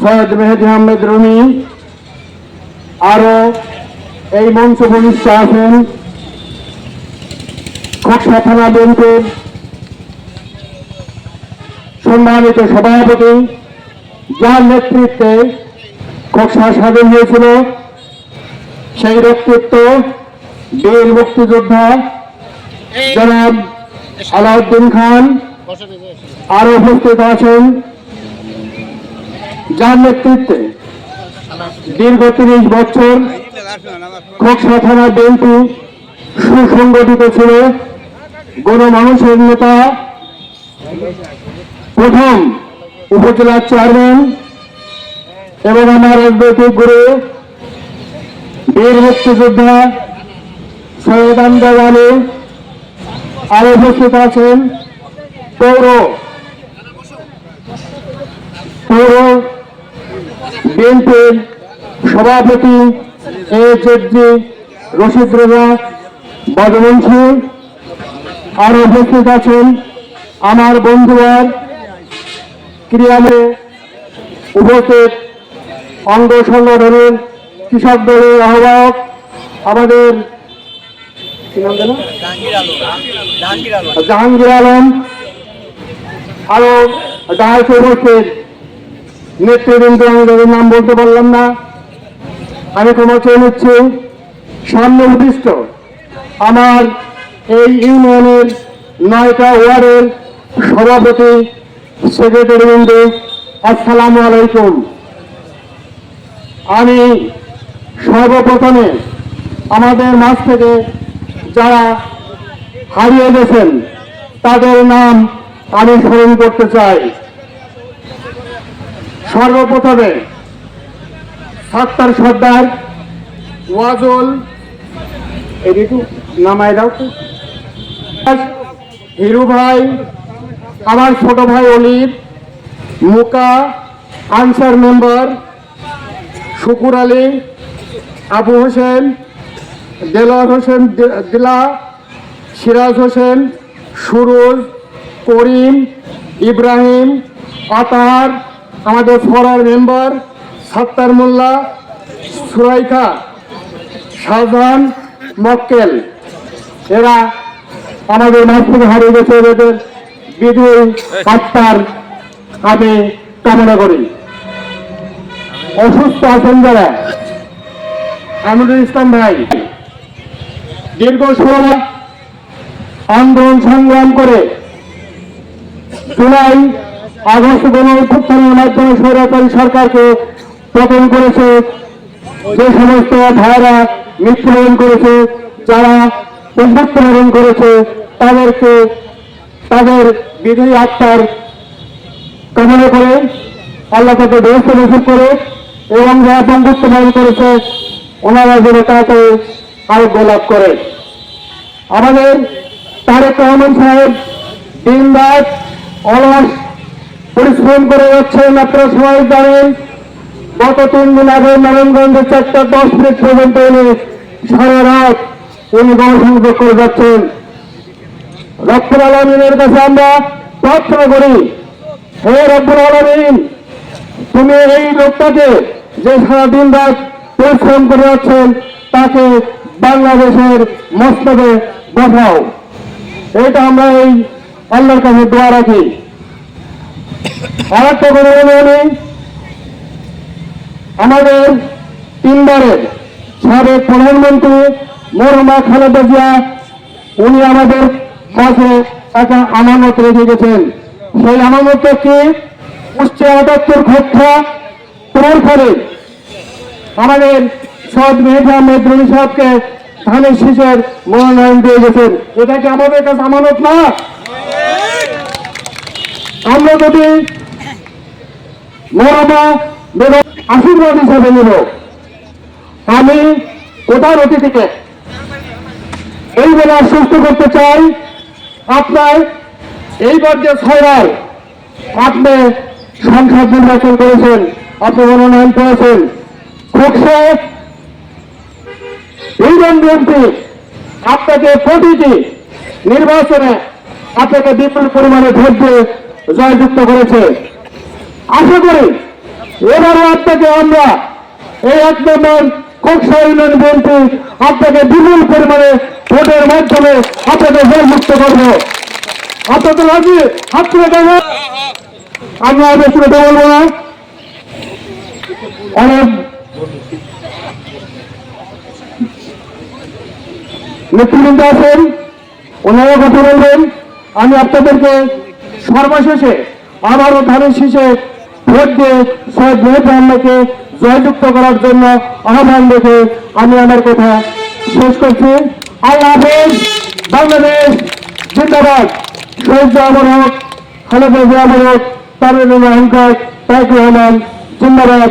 সৈয়দ মেহেদি আহমেদ রুমি আরও এই মঞ্চ ভূমিষ্ঠ আছেন খোকসা থানা বিএনপির সম্মানিত সভাপতি, যার নেতৃত্বে খোকসা স্বাধীন হয়েছিল। সেই ব্যক্তিত্ব, বীর মুক্তিযোদ্ধা জনাব আলাউদ্দিন খান। আরও উপস্থিত আছেন যার নেতৃত্বে দীর্ঘ তিরিশ বছর খোকসা থানা বিএনপি সুসংগঠিত ছিল। গণমানুষের নেতা, প্রথম উপজেলার চেয়ারম্যান এবং আমার রাজনৈতিক গুরু, বীর মুক্তিযোদ্ধা সৈয়দ আলী আরও উপস্থিত আছেন। পৌর পৌর বিএনপির সভাপতি এ জেডজি রশিদ রেজা বদবংশী আরও উপস্থিত আছেন আমার বন্ধুবার ক্রিয়ামে উপস্থিত অঙ্গ সংগঠনের কৃষক দলের আহ্বায়ক, আমাদের? জাহাঙ্গীর আলম আরও ডায়াসে উপস্থিত নেতৃবৃন্দ, আমি তাদের নাম বলতে পারলাম না। আমি ক্ষমা চেয়ে নিচ্ছি। সামনে উদ্দিষ্ট আমার এই ইউনিয়নের নয়টা ওয়ার্ডের সভাপতি সেক্রেটারি বৃন্দ আসসালামু আলাইকুম। আমি সর্বপ্রথমে আমাদের মাঝ থেকে যারা হারিয়ে গেছেন, তাদের নাম আমি স্মরণ করতে চাই। সর্বপ্রথমে সাত্তার সর্দার ওয়াজল এদিকে নামায় দাও। হিরু ভাই, আমার ছোট ভাই অলিভ মুকা আনসার মেম্বার শুকুর আলী, আবু হোসেন দেলার হোসেন দিলা, সিরাজ হোসেন, সুরজ, করিম, ইব্রাহিম আতাহার আমাদের ফরার মেম্বার সাত্তার মোল্লা সুরাইখা শাহজাহান মক্কেল। এরা আমাদের থেকে হারিয়ে গেছে এদের বিধুই আত্মার আমি কামনা করি। অসুস্থ আছেন যারা আমিরুল ইসলাম ভাই, দীর্ঘ মাস আন্দোলন সংগ্রাম করে জুলাই আগস্ট গণ উত্থানের মাধ্যমে সরকারি সরকারকে পতন করেছে। যে সমস্ত ভাইরা মৃত্যুবরণ করেছে, যারা মৃত্যুবরণ করেছে, তাদেরকে তাদের বিধি আত্মার কামনা করে আল্লাহ তাকে ব্যবস্থা নিষেধ করে এবং যারা বন্ধুত্ব বরণ করেছে, ওনারা যেন তাড়াতাড়ি আরোগ্য লাভ করে। আমাদের তারেক রহমান সাহেব দিন রাত অলস পরিশ্রম করে যাচ্ছেন আপনারা সবাই জানেন। গত তিন দিন আগে নারায়ণগঞ্জের চারটা দশ মিনিট পর্যন্ত উনি সারা রাত উনি গণসংযোগ করে যাচ্ছেন। রক্ষণ আলমিনের কাছে আমরা প্রার্থনা করি, হে রব্বুল আলমিন, তুমি এই লোকটাকে যে সারাদিন রাত পরিশ্রম করে যাচ্ছেন, তাকে বাংলাদেশের মস্তকে বসাও। এটা আমরা এই আল্লাহর কাছে দোয়া রাখি। আর একটা করে আমাদের তিনবারের সাবেক প্রধানমন্ত্রী খালেদা জিয়া, উনি আমাদের একটা আমানত রেখে গেছেন। সেই আমানতটা কি উচ্চ আটাত্তর খোক্ষা পূরণ করে? আমাদের সদ মেহেদি আহমেদ রবি সাহেবকে ধানের মনোনয়ন দিয়ে গেছেন। এটা কি আমাদের কাছে আমানত না? আমরা মরমা বেগম আশীর্বাদ হিসাবে নিব, আমি প্রধান অতিথিকে এই বলে আশ্বস্ত করতে চাই। আপনার এইবার যে ছয়বার আপনি সংসদ নির্বাচন করেছেন, আপনি মনোনয়ন পেয়েছেন। খোকসা ইউনিয়ন বিএনপি আপনাকে প্রতিটি নির্বাচনে আপনাকে বিপুল পরিমাণে ভোট দিয়ে জয়যুক্ত করেছে। আশা করি এবারও আপনাকে আমরা এই এক নম্বর কোকসা ইউনিয়ন বিএনপি আপনাকে বিপুল পরিমাণে ভোটের মাধ্যমে আপনাকে জয়মুক্ত করব। আপনাদের রাজি হাত তুলে দেবো আমরা বেশি কথা বলব না। অনেক নেতৃবৃন্দ আছেন ওনারা কথা বলবেন। আমি আপনাদেরকে সর্বশেষে আবারও ধানের শেষে ভোট দিয়ে সৈয়দ মেহেদ আহ্মদকে জয়যুক্ত করার জন্য আহ্বান রেখে আমি আমার কথা শেষ করছি। আল্লাহ হাফেজ, বাংলাদেশ জিন্দাবাদ। শহীদ জাহাবর হক, খালেদা জিয়া হক তাইক রহমান, জিন্দাবাদ।